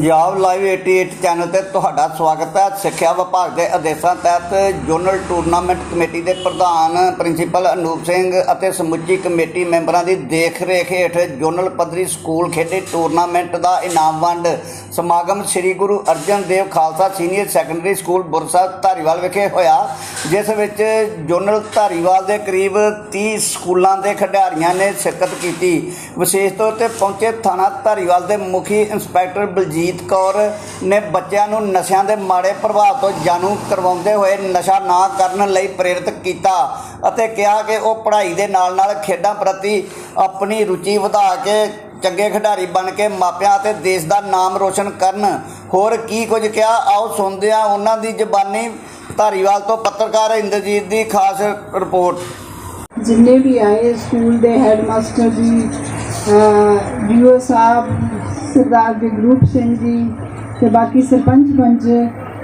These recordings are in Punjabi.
ਪੰਜਾਬ ਲਾਈਵ 88 ਚੈਨਲ ਤੇ ਤੁਹਾਡਾ ਸਵਾਗਤ ਹੈ। ਸਿੱਖਿਆ ਵਿਭਾਗ ਦੇ ਆਦੇਸ਼ਾਂ ਤਹਿਤ ਜੋਨਲ ਟੂਰਨਾਮੈਂਟ ਕਮੇਟੀ ਦੇ ਪ੍ਰਧਾਨ ਪ੍ਰਿੰਸੀਪਲ ਅਨੂਪ ਸਿੰਘ ਅਤੇ ਸਮੁੱਚੀ ਕਮੇਟੀ ਮੈਂਬਰਾਂ ਦੀ ਦੇਖ-ਰੇਖ ਹੇਠ ਜੋਨਲ ਪੱਧਰੀ ਸਕੂਲ ਖੇਡੇ ਟੂਰਨਾਮੈਂਟ ਦਾ ਇਨਾਮ ਵੰਡ ਸਮਾਗਮ Sri Guru Arjan Dev Khalsa senior secondary school Bursa Dhariwal ਵਿਖੇ ਹੋਇਆ, ਜਿਸ ਵਿੱਚ ਜੋਨਲ ਧਾਰੀਵਾਲ ਦੇ ਕਰੀਬ 30 ਸਕੂਲਾਂ ਦੇ ਖਿਡਾਰੀਆਂ ਨੇ ਸ਼ਿਰਕਤ ਕੀਤੀ। ਵਿਸ਼ੇਸ਼ ਤੌਰ ਤੇ ਪਹੁੰਚੇ ਥਾਣਾ ਧਾਰੀਵਾਲ ਦੇ ਮੁਖੀ ਇੰਸਪੈਕਟਰ ਬਲਜੀਤ ਕੌਰ ਨੇ ਬੱਚਿਆਂ ਨੂੰ ਨਸ਼ਿਆਂ ਦੇ ਮਾੜੇ ਪ੍ਰਭਾਵ ਤੋਂ ਜਾਣੂ ਕਰਵਾਉਂਦੇ ਹੋਏ ਨਸ਼ਾ ਨਾ ਕਰਨ ਲਈ ਪ੍ਰੇਰਿਤ ਕੀਤਾ ਅਤੇ ਕਿਹਾ ਕਿ ਉਹ ਪੜ੍ਹਾਈ ਦੇ ਨਾਲ-ਨਾਲ ਖੇਡਾਂ ਪ੍ਰਤੀ ਆਪਣੀ ਰੁਚੀ ਵਧਾ ਕੇ ਚੰਗੇ ਖਿਡਾਰੀ ਬਣ ਕੇ ਮਾਪਿਆਂ ਅਤੇ ਦੇਸ਼ ਦਾ ਨਾਮ ਰੋਸ਼ਨ ਕਰਨ। ਹੋਰ ਕੀ ਕੁਝ ਕਿਹਾ? ਆਓ ਸੁਣਦੇ ਹਾਂ ਉਹਨਾਂ ਦੀ ਜ਼ਬਾਨੀ ਧਾਰੀਵਾਲ ਤੋਂ ਪੱਤਰਕਾਰ ਇੰਦਰਜੀਤ ਦੀ ਖਾਸ ਰਿਪੋਰਟ। ਜਿੰਨੇ ਵੀ ਆਏ ਸਕੂਲ ਦੇ ਹੈਡਮਾਸਟਰ ਜੀ ਡੀਓ ਸਾਹਿਬ, ਸਰਦਾਰ ਜਗਰੂਪ ਸਿੰਘ ਜੀ ਤੇ ਬਾਕੀ ਸਰਪੰਚ ਪੰਚ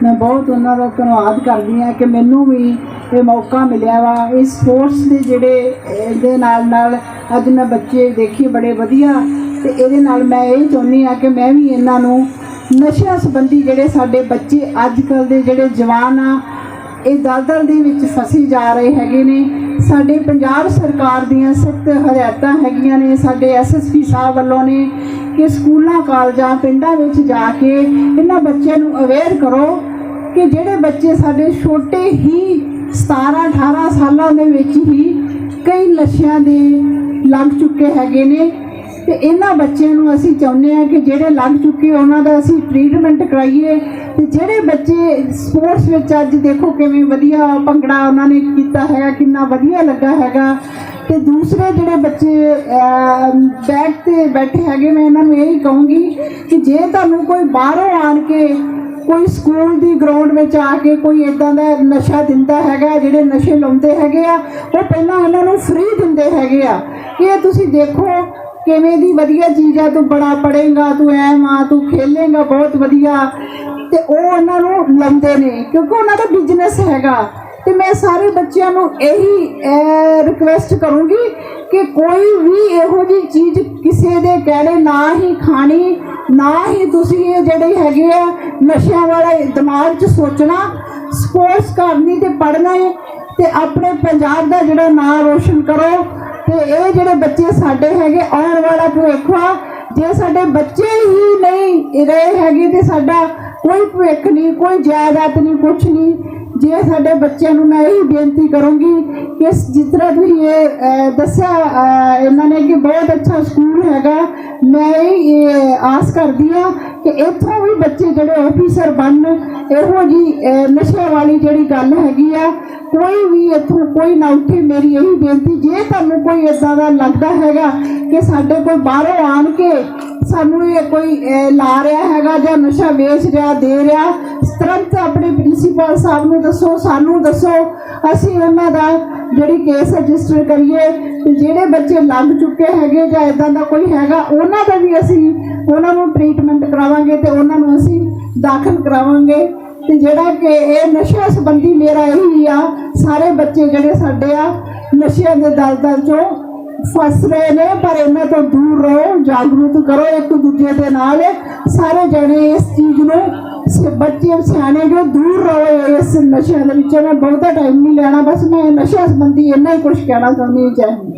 ਮੈਂ ਬਹੁਤ ਉਹਨਾਂ ਦਾ ਧੰਨਵਾਦ ਕਰਦੀ ਹਾਂ ਕਿ ਮੈਨੂੰ ਵੀ ਇਹ ਮੌਕਾ ਮਿਲਿਆ ਵਾ। ਇਸ ਸਪੋਰਟਸ ਦੇ ਜਿਹੜੇ ਇਹਦੇ ਨਾਲ ਨਾਲ ਅੱਜ ਮੈਂ ਬੱਚੇ ਦੇਖੇ ਬੜੇ ਵਧੀਆ ਤੇ ਇਹਦੇ ਨਾਲ ਮੈਂ ਇਹ ਚਾਹੁੰਦੀ ਹਾਂ ਕਿ ਮੈਂ ਵੀ ਇਹਨਾਂ ਨੂੰ ਨਸ਼ਿਆਂ ਸੰਬੰਧੀ ਜਿਹੜੇ ਸਾਡੇ ਬੱਚੇ ਅੱਜ ਕੱਲ ਦੇ ਜਿਹੜੇ ਜਵਾਨ ਆ, ਇਹ ਦਲਦਲ ਦੇ ਵਿੱਚ ਫਸੇ ਜਾ ਰਹੇ ਹੈਗੇ ਨੇ। ਸਾਡੇ ਪੰਜਾਬ ਸਰਕਾਰ ਦੀਆਂ ਸਖਤ ਹਦਾਇਤਾਂ ਹੈਗੀਆਂ ਨੇ, ਸਾਡੇ ਐਸਐਸਪੀ ਸਾਹਿਬ ਵੱਲੋਂ ਨੇ ਕਿ ਸਕੂਲਾਂ, ਕਾਲਜਾਂ, ਪਿੰਡਾਂ ਵਿੱਚ ਜਾ ਕੇ ਇਹਨਾਂ ਬੱਚਿਆਂ ਨੂੰ ਅਵੇਅਰ ਕਰੋ ਕਿ ਜਿਹੜੇ ਬੱਚੇ ਸਾਡੇ ਛੋਟੇ ਹੀ 17 18 ਸਾਲਾਂ ਦੇ ਵਿੱਚ ਹੀ ਕਈ ਨਸ਼ਿਆਂ ਦੇ ਲੱਗ ਚੁੱਕੇ ਹੈਗੇ ਨੇ। ਤੇ ਇਹਨਾਂ ਬੱਚਿਆਂ ਨੂੰ ਅਸੀਂ ਚਾਹੁੰਦੇ ਆ ਕਿ ਜਿਹੜੇ ਲੱਗ ਚੁੱਕੇ ਉਹਨਾਂ ਦਾ ਅਸੀਂ ਟ੍ਰੀਟਮੈਂਟ ਕਰਾਈਏ। ਤੇ ਜਿਹੜੇ ਬੱਚੇ ਸਪੋਰਟਸ ਵਿੱਚ ਅੱਜ ਦੇਖੋ ਕਿਵੇਂ ਵਧੀਆ ਭੰਗੜਾ ਉਹਨਾਂ ਨੇ ਕੀਤਾ ਹੈਗਾ ਕਿੰਨਾ ਵਧੀਆ ਲੱਗਾ ਹੈਗਾ। ਤੇ ਦੂਸਰੇ ਜਿਹੜੇ ਬੱਚੇ ਬੈਕ ਤੇ ਬੈਠੇ ਹੈਗੇ, ਮੈਂ ਇਹਨਾਂ ਨੂੰ ਇਹ ਕਹੂੰਗੀ ਕਿ ਜੇ ਤੁਹਾਨੂੰ ਕੋਈ ਬਾਹਰੋਂ ਆਣ ਕੇ ਕੋਈ ਸਕੂਲ ਦੀ ਗਰਾਊਂਡ ਵਿੱਚ ਆ ਕੇ ਕੋਈ ਇਦਾਂ ਦਾ ਨਸ਼ਾ ਦਿੰਦਾ ਹੈਗਾ, ਜਿਹੜੇ ਨਸ਼ੇ ਲਾਉਂਦੇ ਹੈਗੇ ਆ, ਉਹ ਪਹਿਲਾਂ ਇਹਨਾਂ ਨੂੰ ਫ੍ਰੀ ਦਿੰਦੇ ਹੈਗੇ ਆ। ਕਿ ਤੁਸੀਂ ਦੇਖੋ ਕਿਵੇਂ ਦੀ ਵਧੀਆ ਚੀਜ਼ ਆ, ਤੂੰ ਬੜਾ ਪੜੇਗਾ ਤੂੰ ਐ ਮਾਂ ਤੂੰ ਖੇਲੇਗਾ, ਬਹੁਤ ਵਧੀਆ। ਤੇ ਉਹ ਉਹਨਾਂ ਨੂੰ ਲਾਉਂਦੇ ਨੇ, ਕਿਉਂਕਿ ਉਹਨਾਂ ਦਾ ਬਿਜ਼ਨਸ ਹੈਗਾ। ਤੇ ਮੈਂ ਸਾਰੇ ਬੱਚਿਆਂ ਨੂੰ ਇਹੀ ਰਿਕਵੈਸਟ ਕਰੂੰਗੀ ਕਿ ਕੋਈ ਵੀ ਇਹੋ ਜੀ ਚੀਜ਼ ਕਿਸੇ ਦੇ ਕਹਿਣੇ ਨਾ ਹੀ ਖਾਣੀ, ਨਾ ਹੀ ਤੁਸੀਂ ਇਹ ਜਿਹੜੇ ਹੈਗੇ ਆ, ਨਸ਼ਿਆਂ ਵਾਲੇ ਦਿਮਾਗ 'ਚ ਸੋਚਣਾ ਸਪੋਰਟਸ ਕਰਨੀ ਤੇ ਪੜ੍ਹਨਾ ਹੈ ਤੇ ਆਪਣੇ ਪੰਜਾਬ ਦਾ ਜਿਹੜਾ ਨਾਂ ਰੋਸ਼ਨ ਕਰੋ। ਤੇ ਇਹ ਜਿਹੜੇ ਬੱਚੇ ਸਾਡੇ ਹੈਗੇ ਆਉਣ ਵਾਲਾ ਭਵਿੱਖ ਆ, ਜੇ ਸਾਡੇ ਬੱਚੇ ਹੀ ਨਹੀਂ ਰਹੇ ਹੈਗੇ ਤੇ ਸਾਡਾ ਕੋਈ ਭਵਿੱਖ ਨਹੀਂ, ਕੋਈ ਜਾਇਦਾਦ ਨਹੀਂ, ਕੁਛ ਨਹੀਂ। ਜੇ ਸਾਡੇ ਬੱਚਿਆਂ ਨੂੰ ਮੈਂ ਇਹੀ ਬੇਨਤੀ ਕਰੂੰਗੀ ਕਿ ਜਿਸ ਤਰ੍ਹਾਂ ਤੁਸੀਂ ਇਹ ਦੱਸਿਆ ਇਹਨਾਂ ਨੇ ਕਿ ਬਹੁਤ ਅੱਛਾ ਸਕੂਲ ਹੈਗਾ। ਮੈਂ ਇਹ ਆਸ ਕਰਦੀ ਹਾਂ ਕਿ ਇੱਥੋਂ ਵੀ ਬੱਚੇ ਜਿਹੜੇ ਆਫੀਸਰ ਬਣਨ, ਇਹੋ ਜੀ ਨਸ਼ੇ ਵਾਲੀ ਜਿਹੜੀ ਗੱਲ ਹੈਗੀ ਆ, ਕੋਈ ਵੀ ਇੱਥੋਂ ਕੋਈ ਨਾ ਉੱਠੇ, ਮੇਰੀ ਇਹੀ ਬੇਨਤੀ, ਜੇ ਤੁਹਾਨੂੰ ਕੋਈ ਇਦਾਂ ਦਾ ਲੱਗਦਾ ਹੈਗਾ ਕਿ ਸਾਡੇ ਕੋਲ ਬਾਹਰੋਂ ਆਣ ਕੇ ਸਾਨੂੰ ਇਹ ਕੋਈ ਲਾ ਰਿਹਾ ਹੈਗਾ ਜਾਂ ਨਸ਼ਾ ਵੇਚ ਰਿਹਾ, ਦੇ ਰਿਹਾ, ਤੁਰੰਤ ਆਪਣੇ ਪ੍ਰਿੰਸੀਪਲ ਸਾਹਿਬ ਨੂੰ ਦੱਸੋ, ਸਾਨੂੰ ਦੱਸੋ, ਅਸੀਂ ਉਹਨਾਂ ਦਾ ਜਿਹੜੀ ਕੇਸ ਰਜਿਸਟਰ ਕਰੀਏ, ਤੇ ਜਿਹੜੇ ਬੱਚੇ ਲੱਗ ਚੁੱਕੇ ਹੈਗੇ ਜਾਂ ਇਦਾਂ ਦਾ ਕੋਈ ਹੈਗਾ, ਉਹਨਾਂ ਦਾ ਵੀ ਅਸੀਂ, ਉਹਨਾਂ ਨੂੰ ਟ੍ਰੀਟਮੈਂਟ ਕਰਾਵਾਂਗੇ ਤੇ ਉਹਨਾਂ ਨੂੰ ਅਸੀਂ ਦਾਖਲ ਕਰਾਵਾਂਗੇ। ਤੇ ਜਿਹੜਾ ਕਿ ਇਹ ਨਸ਼ਿਆਂ ਸੰਬੰਧੀ ਮੇਰਾ ਇਹੀ ਆ, ਸਾਰੇ ਬੱਚੇ ਜਿਹੜੇ ਸਾਡੇ ਆ, ਨਸ਼ਿਆਂ ਦੇ ਦਲਦਲ ਚੋਂ ਫਸ ਰਹੇ ਨੇ, ਪਰ ਇਹਨਾਂ ਤੋਂ ਦੂਰ ਰਹੋ, ਜਾਗਰੂਕ ਕਰੋ ਇੱਕ ਦੂਜੇ ਦੇ ਨਾਲ। ਸਾਰੇ ਜਣੇ ਇਸ ਚੀਜ਼ ਨੂੰ ਬੱਚੇ ਸਿਆਣੇ ਜੋ ਦੂਰ ਰਹੋ ਇਸ ਨਸ਼ਿਆਂ ਦੇ ਵਿੱਚੋਂ। ਮੈਂ ਬਹੁਤਾ ਟਾਈਮ ਨਹੀਂ ਲੈਣਾ, ਬਸ ਮੈਂ ਨਸ਼ਿਆਂ ਸੰਬੰਧੀ ਇੰਨਾ ਹੀ ਕੁਝ ਕਹਿਣਾ ਚਾਹੁੰਦੀ ਹਾਂ। ਜੈ